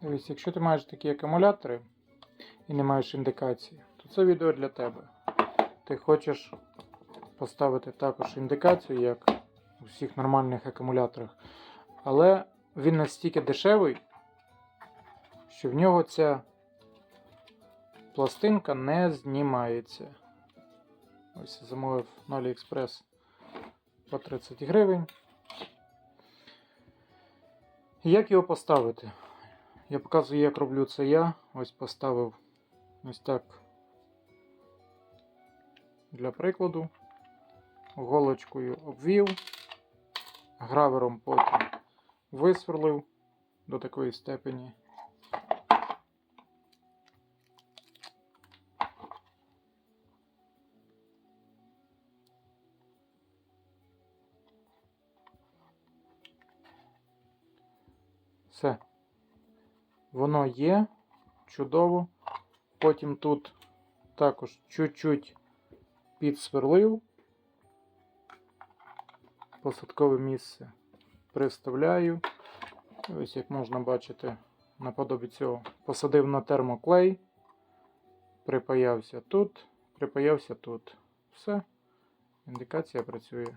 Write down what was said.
Дивись, якщо ти маєш такі акумулятори і не маєш індикації, то це відео для тебе. Ти хочеш поставити також індикацію, як у всіх нормальних акумуляторах. Але він настільки дешевий, що в нього ця пластинка не знімається. Ось замовив на AliExpress по 30 гривень. Як його поставити? Я показую, як роблю це я. Ось поставив ось так для прикладу. Голочкою обвів, гравером потім висверлив до такої степені. Все. Воно є. Чудово. Потім тут також чуть-чуть підсверлив. Посадкове місце приставляю. Ось як можна бачити, наподобі цього посадив на термоклей, припаявся тут, припаявся тут. Все. Індикація працює.